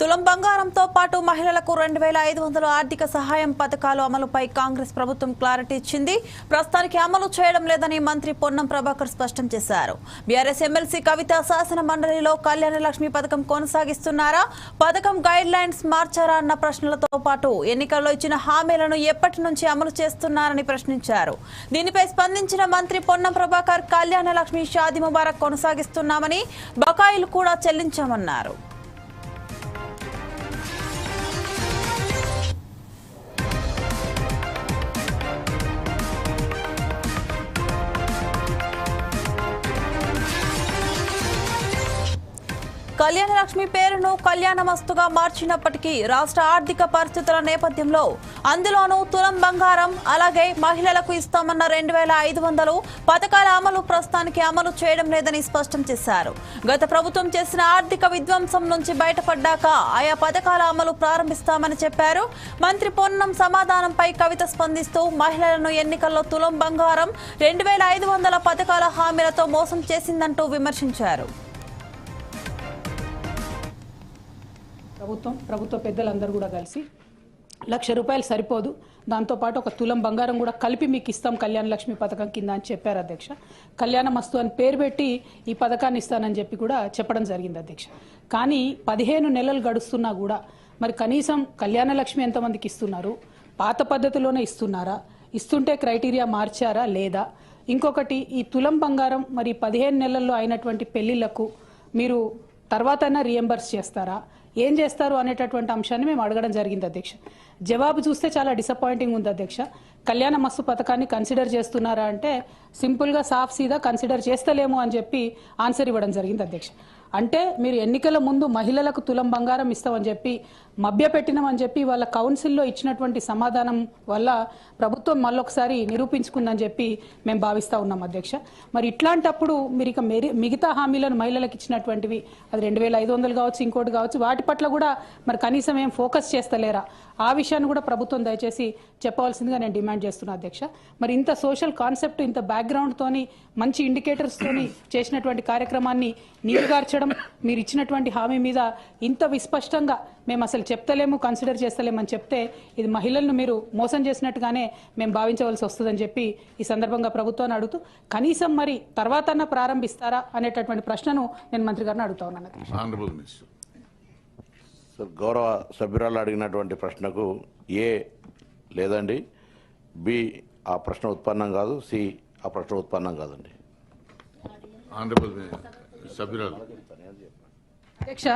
తులం బంగారంతో పాటు మహిళలకు రెండు వేల ఐదు వందల ఆర్థిక సహాయం పథకాలు అమలుపై కాంగ్రెస్ ప్రభుత్వం క్లారిటీ ఇచ్చింది. ప్రస్తుతానికి అమలు చేయడం లేదని మంత్రి పొన్నం ప్రభాకర్ స్పష్టం చేశారు. బీఆర్ఎస్ ఎమ్మెల్సీ కవిత శాసన మండలిలో కళ్యాణ లక్ష్మి పథకం కొనసాగిస్తున్నారా? పథకం గైడ్ లైన్స్ మార్చారా అన్న ప్రశ్నలతో పాటు ఎన్నికల్లో ఇచ్చిన హామీలను ఎప్పటి నుంచి అమలు చేస్తున్నారని ప్రశ్నించారు. దీనిపై స్పందించిన మంత్రి పొన్నం ప్రభాకర్ కళ్యాణ లక్ష్మి షాది ముబారక్ కొనసాగిస్తున్నామని బకాయిలు కూడా చెల్లించామన్నారు. కళ్యాణలక్ష్మి పేరును కళ్యాణమస్తుగా మార్చినప్పటికీ రాష్ట్ర ఆర్థిక పరిస్థితుల నేపథ్యంలో అందులోనూ తులం బంగారం అలాగే మహిళలకు ఇస్తామన్న రెండు వేల ఐదు వందలు పథకాల అమలు ప్రస్తుతానికి అమలు చేయడం లేదని స్పష్టం చేశారు. గత ప్రభుత్వం చేసిన ఆర్థిక విధ్వంసం నుంచి బయటపడ్డాక ఆయా పథకాల అమలు ప్రారంభిస్తామని చెప్పారు. మంత్రి పొన్నం సమాధానంపై కవిత స్పందిస్తూ మహిళలను ఎన్నికల్లో తులం బంగారం రెండు వేల ఐదు వందల పథకాల హామీలతో మోసం చేసిందంటూ విమర్శించారు. ప్రభుత్వం ప్రభుత్వ పెద్దలందరూ కూడా కలిసి లక్ష రూపాయలు సరిపోదు. దాంతోపాటు ఒక తులం బంగారం కూడా కలిపి మీకు ఇస్తాం కళ్యాణ లక్ష్మి పథకం కింద అని చెప్పారు అధ్యక్ష. కళ్యాణ మస్తు అని పేరు పెట్టి ఈ పథకాన్ని ఇస్తానని చెప్పి కూడా చెప్పడం జరిగింది అధ్యక్ష. కానీ పదిహేను నెలలు గడుస్తున్నా కూడా మరి కనీసం కళ్యాణ లక్ష్మి ఎంతమందికి ఇస్తున్నారు? పాత పద్ధతిలోనే ఇస్తున్నారా? ఇస్తుంటే క్రైటీరియా మార్చారా లేదా? ఇంకొకటి ఈ తులం బంగారం మరి పదిహేను నెలల్లో అయినటువంటి పెళ్ళిళ్ళకు మీరు తర్వాతైనా రియంబర్స్ చేస్తారా? ఏం చేస్తారు అనేటటువంటి అంశాన్ని మేము అడగడం జరిగింది అధ్యక్ష. జవాబు చూస్తే చాలా డిసప్పాయింటింగ్ ఉంది అధ్యక్ష. కళ్యాణ మస్తు పథకాన్ని కన్సిడర్ చేస్తున్నారా అంటే సింపుల్గా సాఫ్ సీదా కన్సిడర్ చేస్తలేము అని చెప్పి ఆన్సర్ ఇవ్వడం జరిగింది అధ్యక్ష. అంటే మీరు ఎన్నికల ముందు మహిళలకు తులం బంగారం ఇస్తామని చెప్పి మభ్యపెట్టినామని చెప్పి వాళ్ళ కౌన్సిల్లో ఇచ్చినటువంటి సమాధానం వల్ల ప్రభుత్వం మళ్ళొకసారి నిరూపించుకుందని చెప్పి మేము భావిస్తూ ఉన్నాం అధ్యక్ష. మరి ఇట్లాంటప్పుడు మీరు ఇక మెరి మిగతా హామీలను మహిళలకు ఇచ్చినటువంటివి అది రెండు వేల ఐదు వందలు కావచ్చు ఇంకోటి కావచ్చు వాటి పట్ల కూడా మరి కనీసం ఏం ఫోకస్ చేస్తలేరా? ఆ విషయాన్ని కూడా ప్రభుత్వం దయచేసి చెప్పవలసిందిగా నేను డిమాండ్ చేస్తున్నా అధ్యక్ష. మరి ఇంత సోషల్ కాన్సెప్ట్ ఇంత బ్యాక్గ్రౌండ్ తోని మంచి ఇండికేటర్స్ తోని చేసినటువంటి కార్యక్రమాన్ని నీరుగార్చడం మీరు ఇచ్చినటువంటి హామీ మీద ఇంత విస్పష్టంగా మేము అసలు చెప్తలేము కన్సిడర్ చేస్తలేమని చెప్తే ఇది మహిళలను మీరు మోసం చేసినట్టుగానే మేము భావించవలసి వస్తుందని చెప్పి ఈ సందర్భంగా ప్రభుత్వాన్ని అడుగుతూ కనీసం మరి తర్వాత ప్రారంభిస్తారా అనేటటువంటి ప్రశ్నను నేను మంత్రి గారిని అడుగుతా ఉన్నాను గౌరవ సభ్యురాలు అడిగినటువంటి ప్రశ్నకు ఏ లేదండి బి ఆ ప్రశ్న ఉత్పన్నం కాదు సి ఆ ప్రశ్న ఉత్పన్నం కాదండి. అధ్యక్ష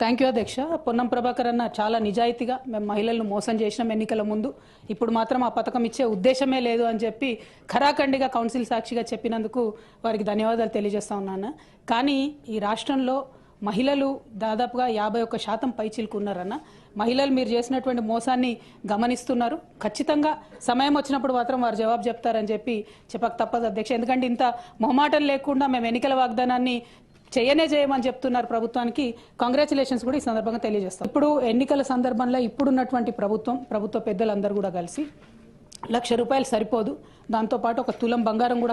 థ్యాంక్ యూ అధ్యక్ష. పొన్నం ప్రభాకర్ అన్న చాలా నిజాయితీగా మేము మహిళలను మోసం చేసినాం ఎన్నికల ముందు. ఇప్పుడు మాత్రం ఆ పథకం ఇచ్చే ఉద్దేశమే లేదు అని చెప్పి ఖరాఖండిగా కౌన్సిల్ సాక్షిగా చెప్పినందుకు వారికి ధన్యవాదాలు తెలియజేస్తా ఉన్నాను. కానీ ఈ రాష్ట్రంలో మహిళలు దాదాపుగా యాభై ఒక్క శాతం పైచిలుకున్నారన్న మహిళలు మీరు చేసినటువంటి మోసాన్ని గమనిస్తున్నారు. ఖచ్చితంగా సమయం వచ్చినప్పుడు మాత్రం వారు జవాబు చెప్తారని చెప్పి చెప్పక తప్పదు అధ్యక్ష. ఎందుకంటే ఇంత మొహమాటం లేకుండా మేము ఎన్నికల వాగ్దానాన్ని చేయనే చేయమని చెప్తున్నారు ప్రభుత్వానికి. కంగ్రాచులేషన్స్ కూడా ఈ సందర్భంగా తెలియజేస్తాం. ఇప్పుడు ఎన్నికల సందర్భంలో ఇప్పుడున్నటువంటి ప్రభుత్వం ప్రభుత్వ పెద్దలందరూ కూడా కలిసి లక్ష రూపాయలు సరిపోదు. దాంతోపాటు ఒక తులం బంగారం కూడా